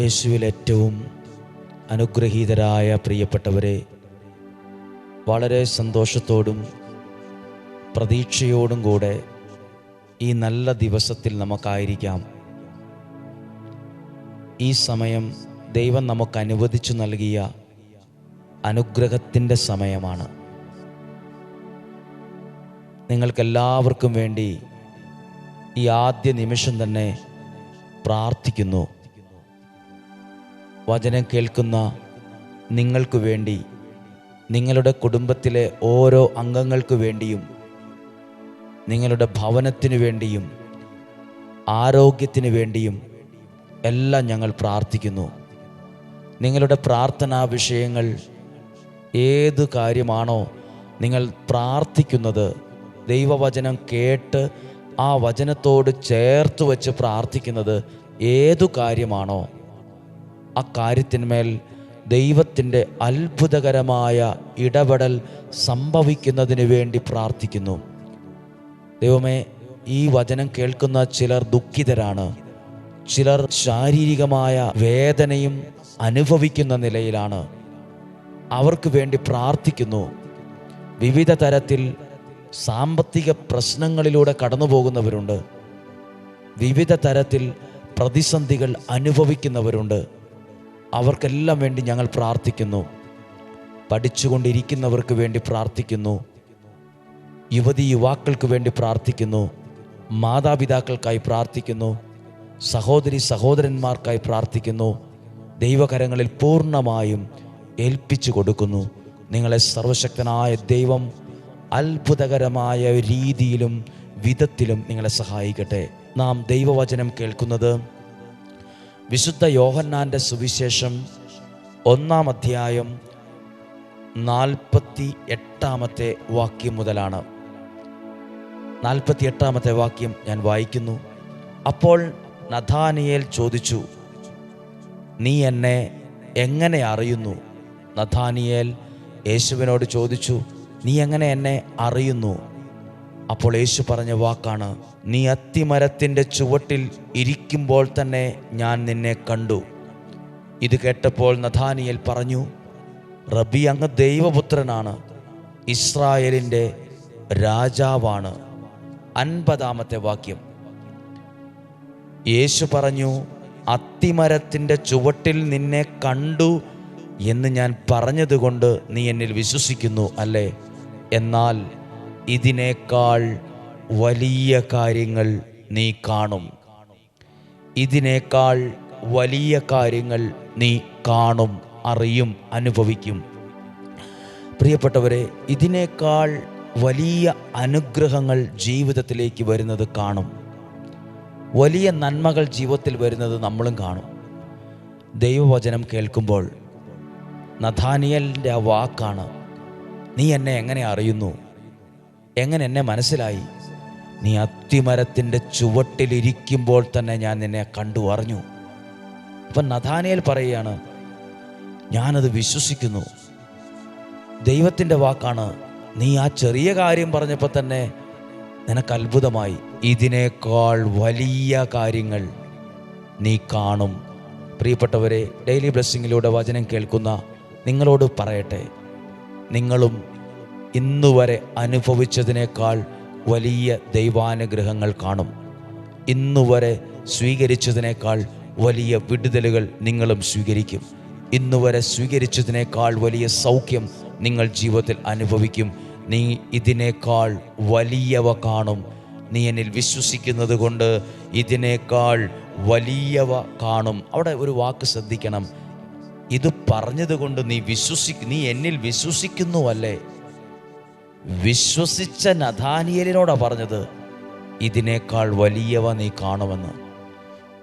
യേശുവിൽ ഏറ്റവും അനുഗ്രഹീതരായ പ്രിയപ്പെട്ടവരെ വളരെ സന്തോഷത്തോടും പ്രതീക്ഷയോടും കൂടെ ഈ നല്ല ദിവസത്തിൽ നമുക്കായിരിക്കാം. ഈ സമയം ദൈവം നമുക്ക് അനുവദിച്ചു നൽകിയ അനുഗ്രഹത്തിന്റെ സമയമാണ്. നിങ്ങൾക്കെല്ലാവർക്കും വേണ്ടി ഈ ആദ്യ നിമിഷം തന്നെ പ്രാർത്ഥിക്കുന്നു. വചനം കേൾക്കുന്ന നിങ്ങൾക്ക് വേണ്ടി നിങ്ങളുടെ കുടുംബത്തിലെ ഓരോ അംഗങ്ങൾക്കു വേണ്ടിയും നിങ്ങളുടെ ഭവനത്തിനു വേണ്ടിയും ആരോഗ്യത്തിന് വേണ്ടിയും എല്ലാം ഞങ്ങൾ പ്രാർത്ഥിക്കുന്നു. നിങ്ങളുടെ പ്രാർത്ഥനാ വിഷയങ്ങൾ ഏത് കാര്യമാണോ നിങ്ങൾ പ്രാർത്ഥിക്കുന്നത് ദൈവവചനം കേട്ട് ആ വചനത്തോട് ചേർത്ത് വച്ച് പ്രാർത്ഥിക്കുന്നത് ഏതു കാര്യമാണോ ആ കാര്യത്തിന്മേൽ ദൈവത്തിന്റെ അത്ഭുതകരമായ ഇടപെടൽ സംഭവിക്കുന്നതിന് വേണ്ടി പ്രാർത്ഥിക്കുന്നു. ദൈവമേ ഈ വചനം കേൾക്കുന്ന ചിലർ ദുഃഖിതരാണ്. ചിലർ ശാരീരികമായ വേദനയും അനുഭവിക്കുന്ന നിലയിലാണ്. അവർക്ക് വേണ്ടി പ്രാർത്ഥിക്കുന്നു. വിവിധ തരത്തിൽ സാമ്പത്തിക പ്രശ്നങ്ങളിലൂടെ കടന്നു പോകുന്നവരുണ്ട് വിവിധ തരത്തിൽ പ്രതിസന്ധികൾ അനുഭവിക്കുന്നവരുണ്ട്. അവർക്കെല്ലാം വേണ്ടി ഞങ്ങൾ പ്രാർത്ഥിക്കുന്നു. പഠിച്ചുകൊണ്ടിരിക്കുന്നവർക്ക് വേണ്ടി പ്രാർത്ഥിക്കുന്നു. യുവതി യുവാക്കൾക്ക് വേണ്ടി പ്രാർത്ഥിക്കുന്നു. മാതാപിതാക്കൾക്കായി പ്രാർത്ഥിക്കുന്നു. സഹോദരി സഹോദരന്മാർക്കായി പ്രാർത്ഥിക്കുന്നു. ദൈവകരങ്ങളിൽ പൂർണമായും ഏൽപ്പിച്ചു കൊടുക്കുന്നു. നിങ്ങളെ സർവശക്തനായ ദൈവം അത്ഭുതകരമായ രീതിയിലും വിധത്തിലും നിങ്ങളെ സഹായിക്കട്ടെ. നാം ദൈവവചനം കേൾക്കുന്നത് വിശുദ്ധ യോഹന്നാന്റെ സുവിശേഷം ഒന്നാം അധ്യായം നാൽപ്പത്തി എട്ടാമത്തെ വാക്യം മുതലാണ്. നാൽപ്പത്തി എട്ടാമത്തെ വാക്യം ഞാൻ വായിക്കുന്നു. അപ്പോൾ നഥാനിയേൽ ചോദിച്ചു നീ എന്നെ എങ്ങനെ അറിയുന്നു? നഥാനിയേൽ യേശുവിനോട് ചോദിച്ചു നീ എങ്ങനെ എന്നെ അറിയുന്നു? അപ്പോൾ യേശു പറഞ്ഞ വാക്കാണ് നീ അത്തിമരത്തിന്റെ ചുവട്ടിൽ ഇരിക്കുമ്പോൾ തന്നെ ഞാൻ നിന്നെ കണ്ടു. ഇത് കേട്ടപ്പോൾ നഥാനിയൽ പറഞ്ഞു റബി അങ്ങ് ദൈവപുത്രനാണ് ഇസ്രായേലിന്റെ രാജാവാണ്. അൻപതാമത്തെ വാക്യം. യേശു പറഞ്ഞു അത്തിമരത്തിന്റെ ചുവട്ടിൽ നിന്നെ കണ്ടു എന്ന് ഞാൻ പറഞ്ഞതുകൊണ്ട് നീ എന്നിൽ വിശ്വസിക്കുന്നു അല്ലേ? എന്നാൽ ഇതിനേക്കാൾ വലിയ കാര്യങ്ങൾ നീ കാണും. ഇതിനേക്കാൾ വലിയ കാര്യങ്ങൾ നീ കാണും അറിയും അനുഭവിക്കും. പ്രിയപ്പെട്ടവരെ ഇതിനേക്കാൾ വലിയ അനുഗ്രഹങ്ങൾ ജീവിതത്തിലേക്ക് വരുന്നത് കാണും. വലിയ നന്മകൾ ജീവിതത്തിൽ വരുന്നത് നമ്മളും കാണും. ദൈവവചനം കേൾക്കുമ്പോൾ നഥാനിയലിന്റെ ആ വാക്കാണ്. നീ എന്നെ എങ്ങനെ അറിയുന്നു? എങ്ങനെ എന്നെ മനസ്സിലായി? നീ അത്തിമരത്തിന്റെ ചുവട്ടിലിരിക്കുമ്പോൾ തന്നെ ഞാൻ നിന്നെ കണ്ടു അറിഞ്ഞു. അപ്പം നഥാനയിൽ പറയുകയാണ് ഞാനത് വിശ്വസിക്കുന്നു. ദൈവത്തിന്റെ വാക്കാണ്. നീ ആ ചെറിയ കാര്യം പറഞ്ഞപ്പോൾ തന്നെ നിനക്ക് അത്ഭുതമായി. ഇതിനേക്കാൾ വലിയ കാര്യങ്ങൾ നീ കാണും. പ്രിയപ്പെട്ടവരെ ഡെയിലി ബ്ലെസ്സിങ്ങിലൂടെ വചനം കേൾക്കുന്ന നിങ്ങളോട് പറയട്ടെ. നിങ്ങളും ഇന്നുവരെ അനുഭവിച്ചതിനേക്കാൾ വലിയ ദൈവാനുഗ്രഹങ്ങൾ കാണും. ഇന്നുവരെ സ്വീകരിച്ചതിനേക്കാൾ വലിയ വിടുതലുകൾ നിങ്ങളും സ്വീകരിക്കും. ഇന്നുവരെ സ്വീകരിച്ചതിനേക്കാൾ വലിയ സൗഖ്യം നിങ്ങൾ ജീവിതത്തിൽ അനുഭവിക്കും. നീ ഇതിനേക്കാൾ വലിയവ കാണും. നീ എന്നിൽ വിശ്വസിക്കുന്നത് കൊണ്ട് ഇതിനേക്കാൾ വലിയവ കാണും. അവിടെ ഒരു വാക്ക് ശ്രദ്ധിക്കണം. ഇത് പറഞ്ഞതുകൊണ്ട് നീ വിശ്വസി നീ എന്നിൽ വിശ്വസിക്കുന്നു അല്ലേ വിശ്വസിച്ച നഥാനിയലിനോടാ പറഞ്ഞത് ഇതിനേക്കാൾ വലിയവ നീ കാണുമെന്ന്.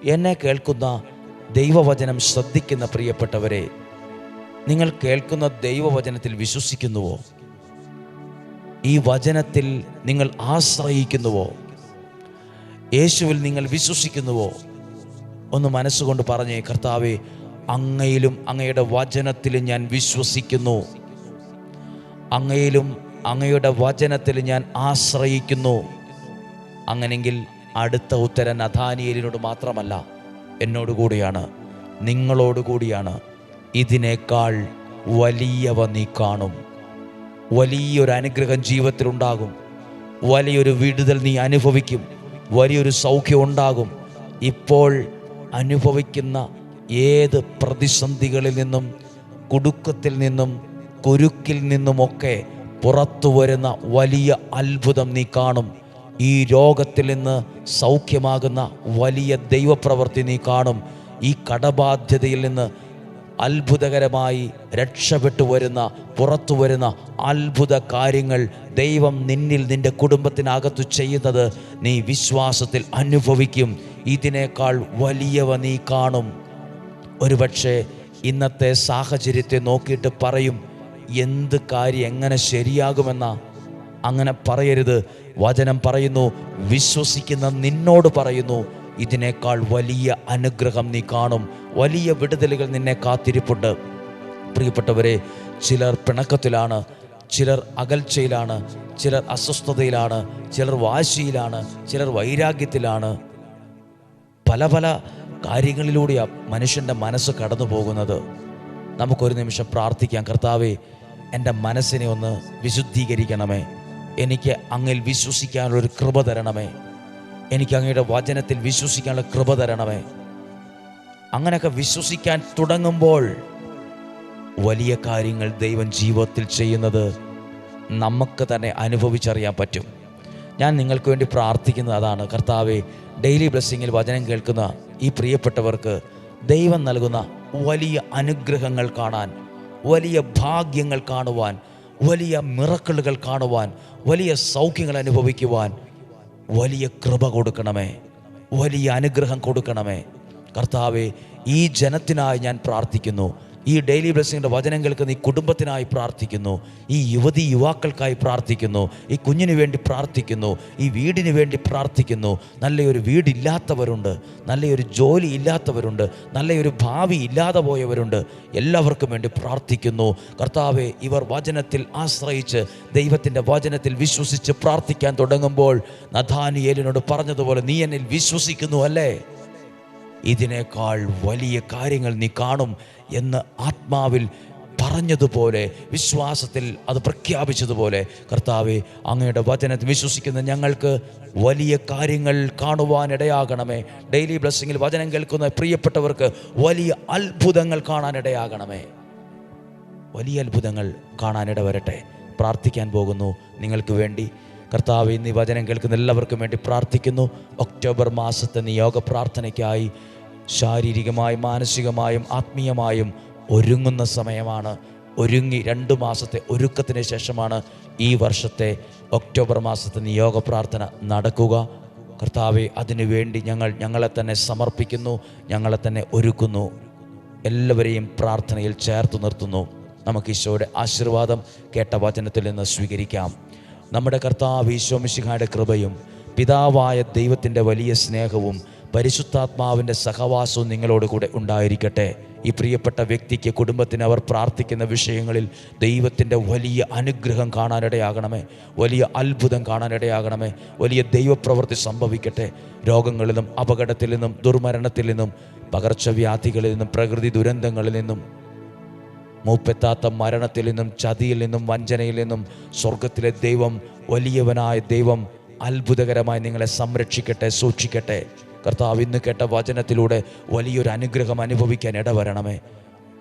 എന്നെ കേൾക്കുന്ന ദൈവവചനം ശ്രദ്ധിക്കുന്ന പ്രിയപ്പെട്ടവരെ നിങ്ങൾ കേൾക്കുന്ന ദൈവവചനത്തിൽ വിശ്വസിക്കുന്നുവോ? ഈ വചനത്തിൽ നിങ്ങൾ ആശ്രയിക്കുന്നുവോ? യേശുവിൽ നിങ്ങൾ വിശ്വസിക്കുന്നുവോ? ഒന്ന് മനസ്സുകൊണ്ട് പറഞ്ഞേ കർത്താവെ അങ്ങയിലും അങ്ങയുടെ വചനത്തിലും ഞാൻ വിശ്വസിക്കുന്നു. അങ്ങയിലും അങ്ങയുടെ വചനത്തിൽ ഞാൻ ആശ്രയിക്കുന്നു. അങ്ങനെങ്കിൽ അടുത്ത ഉത്തരം അധാനിയലിനോട് മാത്രമല്ല എന്നോട് കൂടിയാണ് നിങ്ങളോടുകൂടിയാണ് ഇതിനേക്കാൾ വലിയവ നീ കാണും. വലിയൊരു അനുഗ്രഹം ജീവിതത്തിലുണ്ടാകും വലിയൊരു വിടുതൽ നീ അനുഭവിക്കും. വലിയൊരു സൗഖ്യം ഉണ്ടാകും. ഇപ്പോൾ അനുഭവിക്കുന്ന ഏത് പ്രതിസന്ധികളിൽ നിന്നും കുടുക്കത്തിൽ നിന്നും കുരുക്കിൽ നിന്നുമൊക്കെ പുറത്തു വരുന്ന വലിയ അത്ഭുതം നീ കാണും. ഈ രോഗത്തിൽ നിന്ന് സൗഖ്യമാകുന്ന വലിയ ദൈവപ്രവൃത്തി നീ കാണും. ഈ കടബാധ്യതയിൽ നിന്ന് അത്ഭുതകരമായി രക്ഷപ്പെട്ടു വരുന്ന പുറത്തു വരുന്ന അത്ഭുത കാര്യങ്ങൾ ദൈവം നിന്നിൽ നിന്റെ കുടുംബത്തിനകത്തു ചെയ്യുന്നത് നീ വിശ്വാസത്തിൽ അനുഭവിക്കും. ഇതിനേക്കാൾ വലിയവ നീ കാണും. ഒരുപക്ഷെ ഇന്നത്തെ സാഹചര്യത്തെ നോക്കിയിട്ട് പറയും എന്ത് കാര്യം എങ്ങനെ ശരിയാകുമെന്ന അങ്ങനെ പറയരുത്. വചനം പറയുന്നു വിശ്വസിക്കുന്ന നിന്നോട് പറയുന്നു ഇതിനേക്കാൾ വലിയ അനുഗ്രഹം നീ കാണും. വലിയ വിടുതലുകൾ നിന്നെ കാത്തിരിപ്പുണ്ട്. പ്രിയപ്പെട്ടവരെ ചിലർ പിണക്കത്തിലാണ് ചിലർ അകൽച്ചയിലാണ് ചിലർ അസ്വസ്ഥതയിലാണ് ചിലർ വാശിയിലാണ് ചിലർ വൈരാഗ്യത്തിലാണ്. പല പല കാര്യങ്ങളിലൂടെയാണ് മനുഷ്യന്റെ മനസ്സ് കടന്നു പോകുന്നത് നമുക്കൊരു നിമിഷം പ്രാർത്ഥിക്കാം. കർത്താവേ എന്റെ മനസ്സിനെ ഒന്ന് വിശുദ്ധീകരിക്കണമേ. എനിക്ക് അങ്ങിൽ വിശ്വസിക്കാനുള്ളൊരു കൃപ തരണമേ. എനിക്ക് അങ്ങയുടെ വചനത്തിൽ വിശ്വസിക്കാനുള്ള കൃപ തരണമേ. അങ്ങനെയൊക്കെ വിശ്വസിക്കാൻ തുടങ്ങുമ്പോൾ വലിയ കാര്യങ്ങൾ ദൈവം ജീവിതത്തിൽ ചെയ്യുന്നത് നമുക്ക് തന്നെ അനുഭവിച്ചറിയാൻ പറ്റും. ഞാൻ നിങ്ങൾക്ക് വേണ്ടി പ്രാർത്ഥിക്കുന്നത് അതാണ്. കർത്താവെ ഡെയിലി ബ്ലെസ്സിങ്ങിൽ വചനം കേൾക്കുന്ന ഈ പ്രിയപ്പെട്ടവർക്ക് ദൈവം നൽകുന്ന വലിയ അനുഗ്രഹങ്ങൾ കാണാൻ വലിയ ഭാഗ്യങ്ങൾ കാണുവാൻ വലിയ മിറക്കിളുകൾ കാണുവാൻ വലിയ സൗഖ്യങ്ങൾ അനുഭവിക്കുവാൻ വലിയ കൃപ കൊടുക്കണമേ. വലിയ അനുഗ്രഹം കൊടുക്കണമേ. കർത്താവെ ഈ ജനത്തിനായി ഞാൻ പ്രാർത്ഥിക്കുന്നു. ഈ ഡെയിലി ബ്ലെസ്സിങ്ങിന്റെ വചനം കേൾക്കുന്ന ഈ കുടുംബത്തിനായി പ്രാർത്ഥിക്കുന്നു. ഈ യുവതി യുവാക്കൾക്കായി പ്രാർത്ഥിക്കുന്നു. ഈ കുഞ്ഞിന് വേണ്ടി പ്രാർത്ഥിക്കുന്നു. ഈ വീടിന് വേണ്ടി പ്രാർത്ഥിക്കുന്നു. നല്ലൊരു വീടില്ലാത്തവരുണ്ട്. നല്ലൊരു ജോലി ഇല്ലാത്തവരുണ്ട്. നല്ലൊരു ഭാവി ഇല്ലാതെ പോയവരുണ്ട്. എല്ലാവർക്കും വേണ്ടി പ്രാർത്ഥിക്കുന്നു. കർത്താവെ ഇവർ വചനത്തിൽ ആശ്രയിച്ച് ദൈവത്തിന്റെ വചനത്തിൽ വിശ്വസിച്ച് പ്രാർത്ഥിക്കാൻ തുടങ്ങുമ്പോൾ നഥാനിയേലിനോട് പറഞ്ഞതുപോലെ നീ എന്നിൽ വിശ്വസിക്കുന്നു അല്ലേ? ഇതിനേക്കാൾ വലിയ കാര്യങ്ങൾ നീ കാണും എന്ന് ആത്മാവിൽ പറഞ്ഞതുപോലെ വിശ്വാസത്തിൽ അത് പ്രഖ്യാപിച്ചതുപോലെ കർത്താവെ അങ്ങയുടെ വചനത്തിൽ വിശ്വസിക്കുന്ന ഞങ്ങൾക്ക് വലിയ കാര്യങ്ങൾ കാണുവാനിടയാകണമേ. ഡെയിലി ബ്ലെസ്സിങ്ങിൽ വചനം കേൾക്കുന്ന പ്രിയപ്പെട്ടവർക്ക് വലിയ അത്ഭുതങ്ങൾ കാണാനിടയാകണമേ. വലിയ അത്ഭുതങ്ങൾ കാണാനിട വരട്ടെ പ്രാർത്ഥിക്കാൻ പോകുന്നു. നിങ്ങൾക്ക് വേണ്ടി കർത്താവ് ഇന്ന് ഈ വചനം കേൾക്കുന്ന എല്ലാവർക്കും വേണ്ടി പ്രാർത്ഥിക്കുന്നു. ഒക്ടോബർ മാസത്തെ നിയോഗ പ്രാർത്ഥനയ്ക്കായി ശാരീരികമായും മാനസികമായും ആത്മീയമായും ഒരുങ്ങുന്ന സമയമാണ്. ഒരുങ്ങി രണ്ട് മാസത്തെ ഒരുക്കത്തിന് ശേഷമാണ് ഈ വർഷത്തെ ഒക്ടോബർ മാസത്തെ നിയോഗ പ്രാർത്ഥന നടക്കുക. കർത്താവെ അതിനുവേണ്ടി ഞങ്ങൾ ഞങ്ങളെ തന്നെ സമർപ്പിക്കുന്നു ഞങ്ങളെ തന്നെ ഒരുക്കുന്നു. എല്ലാവരെയും പ്രാർത്ഥനയിൽ ചേർത്ത് നിർത്തുന്നു. നമുക്ക് ഈശോയുടെ ആശീർവാദം കേട്ട വചനത്തിൽ നിന്ന് സ്വീകരിക്കാം. നമ്മുടെ കർത്താവ് ഈശോമിശിഹായുടെ കൃപയും പിതാവായ ദൈവത്തിന്റെ വലിയ സ്നേഹവും പരിശുദ്ധാത്മാവിന്റെ സഹവാസവും നിങ്ങളോട് കൂടെ ഉണ്ടായിരിക്കട്ടെ. ഈ പ്രിയപ്പെട്ട വ്യക്തിക്ക് കുടുംബത്തിന് അവർ പ്രാർത്ഥിക്കുന്ന വിഷയങ്ങളിൽ ദൈവത്തിന്റെ വലിയ അനുഗ്രഹം കാണാനിടയാകണമേ. വലിയ അത്ഭുതം കാണാനിടയാകണമേ. വലിയ ദൈവപ്രവൃത്തി സംഭവിക്കട്ടെ. രോഗങ്ങളിൽ നിന്നും അപകടത്തിൽ നിന്നും ദുർമരണത്തിൽ നിന്നും പകർച്ചവ്യാധികളിൽ നിന്നും പ്രകൃതി ദുരന്തങ്ങളിൽ നിന്നും മൂപ്പെത്താത്ത മരണത്തിൽ നിന്നും ചതിയിൽ നിന്നും വഞ്ചനയിൽ നിന്നും സ്വർഗത്തിലെ ദൈവം വലിയവനായ ദൈവം അത്ഭുതകരമായി നിങ്ങളെ സംരക്ഷിക്കട്ടെ സൂക്ഷിക്കട്ടെ. കർത്താവ് ഇന്ന് കേട്ട വചനത്തിലൂടെ വലിയൊരു അനുഗ്രഹം അനുഭവിക്കാൻ ഇടവരണമേ.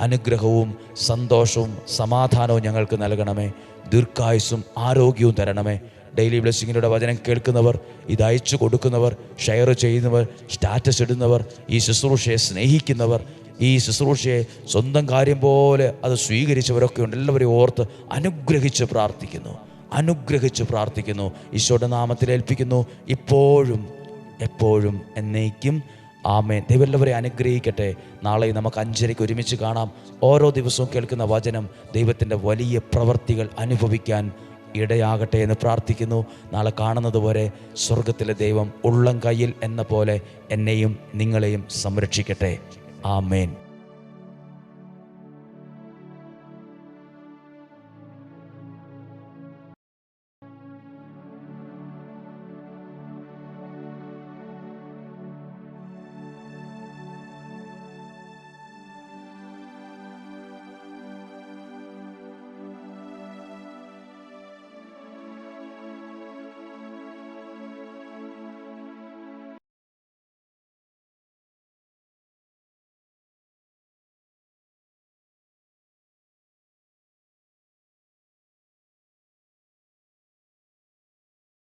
അനുഗ്രഹവും സന്തോഷവും സമാധാനവും ഞങ്ങൾക്ക് നൽകണമേ. ദീർഘായുസും ആരോഗ്യവും തരണമേ. ഡെയിലി ബ്ലെസ്സിങ്ങിലൂടെ വചനം കേൾക്കുന്നവർ ഇത് അയച്ചു കൊടുക്കുന്നവർ ഷെയർ ചെയ്യുന്നവർ സ്റ്റാറ്റസ് ഇടുന്നവർ ഈ ശുശ്രൂഷയെ സ്നേഹിക്കുന്നവർ ഈ ശുശ്രൂഷയെ സ്വന്തം കാര്യം പോലെ അത് സ്വീകരിച്ചവരൊക്കെ ഉണ്ട്. എല്ലാവരെയും ഓർത്ത് അനുഗ്രഹിച്ച് പ്രാർത്ഥിക്കുന്നു. അനുഗ്രഹിച്ച് പ്രാർത്ഥിക്കുന്നു. ഈശോയുടെ നാമത്തിൽ ഏൽപ്പിക്കുന്നു. ഇപ്പോഴും എപ്പോഴും എന്നേക്കും. ആമേൻ. ദൈവം എല്ലാവരെയും അനുഗ്രഹിക്കട്ടെ. നാളെ നമുക്ക് അഞ്ചരയ്ക്ക് ഒരുമിച്ച് കാണാം. ഓരോ ദിവസവും കേൾക്കുന്ന വചനം ദൈവത്തിന്റെ വലിയ പ്രവൃത്തികൾ അനുഭവിക്കാൻ ഇടയാകട്ടെ എന്ന് പ്രാർത്ഥിക്കുന്നു. നാളെ കാണുന്നത് പോലെ സ്വർഗത്തിലെ ദൈവം ഉള്ളം കയ്യിൽ എന്ന പോലെ എന്നെയും നിങ്ങളെയും സംരക്ഷിക്കട്ടെ. ആമേൻ